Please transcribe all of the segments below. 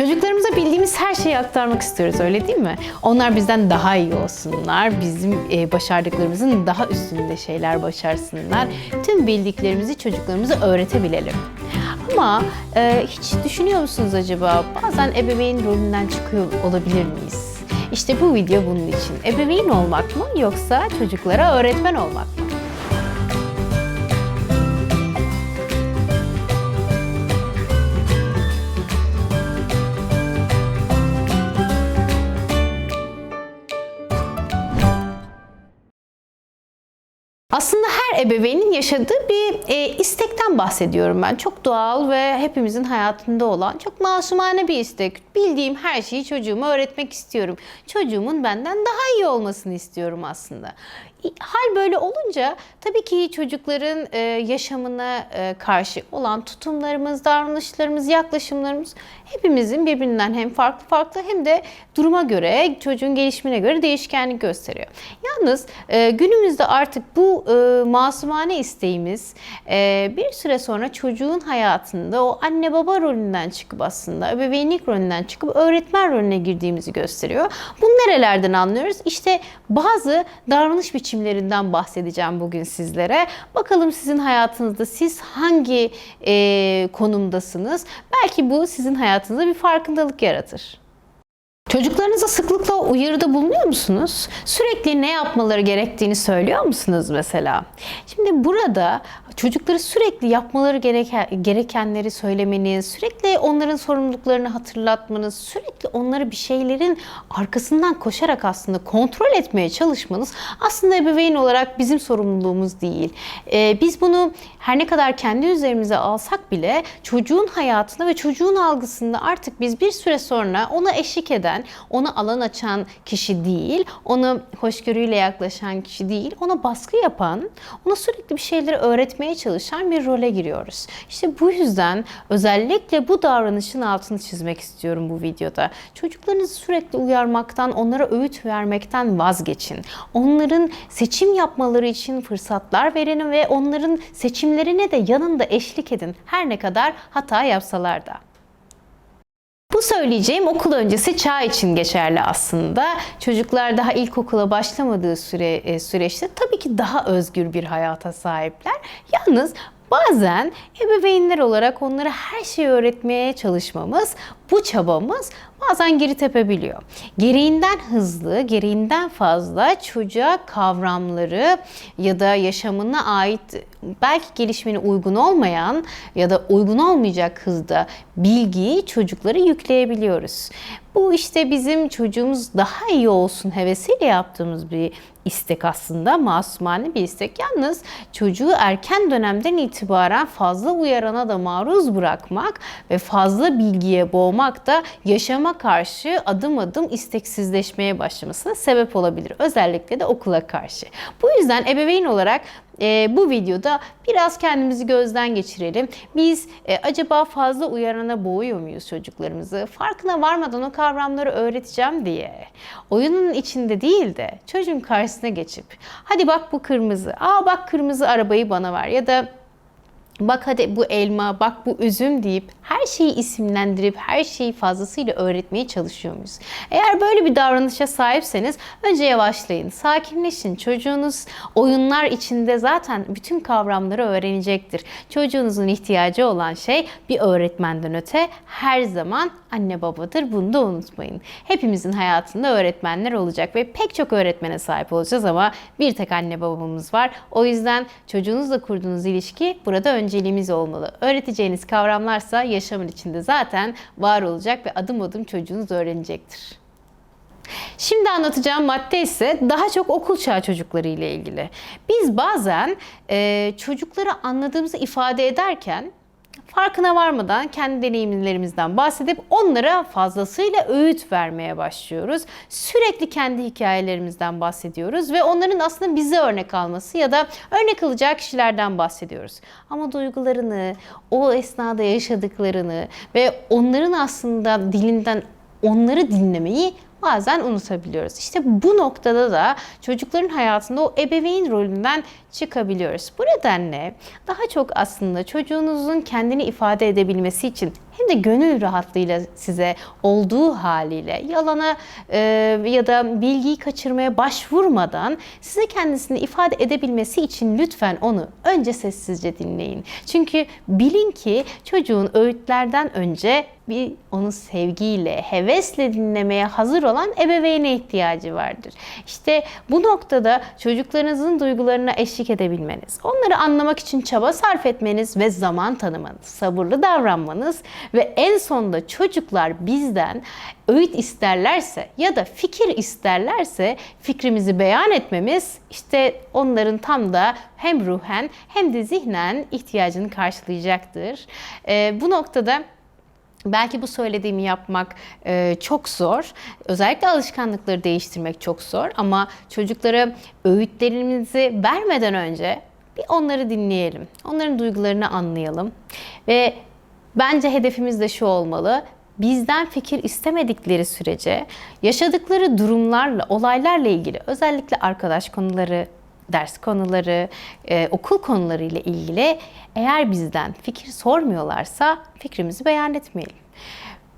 Çocuklarımıza bildiğimiz her şeyi aktarmak istiyoruz öyle değil mi? Onlar bizden daha iyi olsunlar, bizim e, başardıklarımızın daha üstünde şeyler başarsınlar. Tüm bildiklerimizi çocuklarımıza öğretebilelim. Ama e, hiç düşünüyor musunuz acaba bazen ebeveyn rolünden çıkıyor olabilir miyiz? İşte bu video bunun için. Ebeveyn olmak mı yoksa çocuklara öğretmen olmak mı? Ebeveynin yaşadığı bir e, istekten bahsediyorum ben. Çok doğal ve hepimizin hayatında olan çok masumane bir istek. Bildiğim her şeyi çocuğuma öğretmek istiyorum. Çocuğumun benden daha iyi olmasını istiyorum aslında. Hal böyle olunca tabii ki çocukların e, yaşamına e, karşı olan tutumlarımız, davranışlarımız, yaklaşımlarımız hepimizin birbirinden hem farklı farklı hem de duruma göre, çocuğun gelişimine göre değişkenlik gösteriyor. Yalnız e, günümüzde artık bu e, masumane isteğimiz e, bir süre sonra çocuğun hayatında o anne baba rolünden çıkıp aslında ebeveynlik rolünden çıkıp öğretmen rolüne girdiğimizi gösteriyor. Bunu nerelerden anlıyoruz? İşte bazı davranış biçimlerinden bahsedeceğim bugün sizlere. Bakalım sizin hayatınızda siz hangi e, konumdasınız? Belki bu sizin hayatınızda bir farkındalık yaratır. Çocuklarınıza sıklıkla uyarıda bulunuyor musunuz? Sürekli ne yapmaları gerektiğini söylüyor musunuz mesela? Şimdi burada çocukları sürekli yapmaları gereken, gerekenleri söylemeniz, sürekli onların sorumluluklarını hatırlatmanız, sürekli onları bir şeylerin arkasından koşarak aslında kontrol etmeye çalışmanız aslında ebeveyn olarak bizim sorumluluğumuz değil. Ee, biz bunu her ne kadar kendi üzerimize alsak bile çocuğun hayatında ve çocuğun algısında artık biz bir süre sonra ona eşlik eden, ona alan açan kişi değil, ona hoşgörüyle yaklaşan kişi değil, ona baskı yapan, ona sürekli bir şeyleri öğretmeye çalışan bir role giriyoruz. İşte bu yüzden özellikle bu davranışın altını çizmek istiyorum bu videoda. Çocuklarınızı sürekli uyarmaktan, onlara öğüt vermekten vazgeçin. Onların seçim yapmaları için fırsatlar verin ve onların seçimlerine de yanında eşlik edin. Her ne kadar hata yapsalar da. Bu söyleyeceğim okul öncesi çağ için geçerli aslında. Çocuklar daha ilkokula başlamadığı süre e, süreçte tabii ki daha özgür bir hayata sahipler. Yalnız bazen ebeveynler olarak onlara her şeyi öğretmeye çalışmamız, bu çabamız bazen geri tepebiliyor. Gereğinden hızlı, gereğinden fazla çocuğa kavramları ya da yaşamına ait belki gelişimine uygun olmayan ya da uygun olmayacak hızda bilgiyi çocuklara yükleyebiliyoruz. Bu işte bizim çocuğumuz daha iyi olsun hevesiyle yaptığımız bir istek aslında masumane bir istek. Yalnız çocuğu erken dönemden itibaren fazla uyarana da maruz bırakmak ve fazla bilgiye boğmak da yaşama karşı adım adım isteksizleşmeye başlamasına sebep olabilir. Özellikle de okula karşı. Bu yüzden ebeveyn olarak e, bu videoda biraz kendimizi gözden geçirelim. Biz e, acaba fazla uyarana boğuyor muyuz çocuklarımızı? Farkına varmadan o kavramları öğreteceğim diye. Oyunun içinde değil de çocuğun karşısına geçip hadi bak bu kırmızı, aa bak kırmızı arabayı bana ver ya da bak hadi bu elma, bak bu üzüm deyip her şeyi isimlendirip her şeyi fazlasıyla öğretmeye çalışıyor muyuz? Eğer böyle bir davranışa sahipseniz önce yavaşlayın, sakinleşin. Çocuğunuz oyunlar içinde zaten bütün kavramları öğrenecektir. Çocuğunuzun ihtiyacı olan şey bir öğretmenden öte her zaman anne babadır. Bunu da unutmayın. Hepimizin hayatında öğretmenler olacak ve pek çok öğretmene sahip olacağız ama bir tek anne babamız var. O yüzden çocuğunuzla kurduğunuz ilişki burada önceliğimiz olmalı. Öğreteceğiniz kavramlarsa yaşamın içinde zaten var olacak ve adım adım çocuğunuz öğrenecektir. Şimdi anlatacağım madde ise daha çok okul çağı çocukları ile ilgili. Biz bazen e, çocukları anladığımızı ifade ederken farkına varmadan kendi deneyimlerimizden bahsedip onlara fazlasıyla öğüt vermeye başlıyoruz. Sürekli kendi hikayelerimizden bahsediyoruz ve onların aslında bize örnek alması ya da örnek alacağı kişilerden bahsediyoruz. Ama duygularını, o esnada yaşadıklarını ve onların aslında dilinden onları dinlemeyi bazen unutabiliyoruz. İşte bu noktada da çocukların hayatında o ebeveyn rolünden çıkabiliyoruz. Bu nedenle daha çok aslında çocuğunuzun kendini ifade edebilmesi için hem de gönül rahatlığıyla size olduğu haliyle yalana e, ya da bilgiyi kaçırmaya başvurmadan size kendisini ifade edebilmesi için lütfen onu önce sessizce dinleyin. Çünkü bilin ki çocuğun öğütlerden önce bir onu sevgiyle, hevesle dinlemeye hazır olan ebeveyne ihtiyacı vardır. İşte bu noktada çocuklarınızın duygularına eşlik edebilmeniz, onları anlamak için çaba sarf etmeniz ve zaman tanımanız, sabırlı davranmanız ve en sonunda çocuklar bizden öğüt isterlerse ya da fikir isterlerse fikrimizi beyan etmemiz işte onların tam da hem ruhen hem de zihnen ihtiyacını karşılayacaktır. Ee, bu noktada Belki bu söylediğimi yapmak e, çok zor. Özellikle alışkanlıkları değiştirmek çok zor. Ama çocuklara öğütlerimizi vermeden önce bir onları dinleyelim. Onların duygularını anlayalım. Ve bence hedefimiz de şu olmalı. Bizden fikir istemedikleri sürece yaşadıkları durumlarla, olaylarla ilgili özellikle arkadaş konuları, ders konuları, e, okul konuları ile ilgili eğer bizden fikir sormuyorlarsa fikrimizi beyan etmeyelim.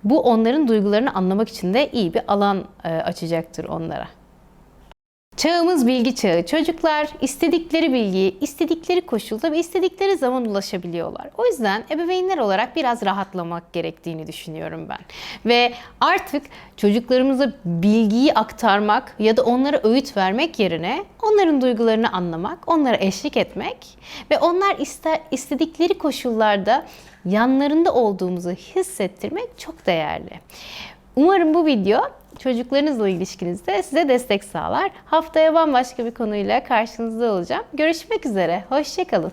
Bu onların duygularını anlamak için de iyi bir alan e, açacaktır onlara. Çağımız bilgi çağı. Çocuklar istedikleri bilgiyi, istedikleri koşulda ve istedikleri zaman ulaşabiliyorlar. O yüzden ebeveynler olarak biraz rahatlamak gerektiğini düşünüyorum ben. Ve artık çocuklarımıza bilgiyi aktarmak ya da onlara öğüt vermek yerine onların duygularını anlamak, onlara eşlik etmek ve onlar ister, istedikleri koşullarda yanlarında olduğumuzu hissettirmek çok değerli. Umarım bu video çocuklarınızla ilişkinizde size destek sağlar. Haftaya bambaşka bir konuyla karşınızda olacağım. Görüşmek üzere. Hoşçakalın.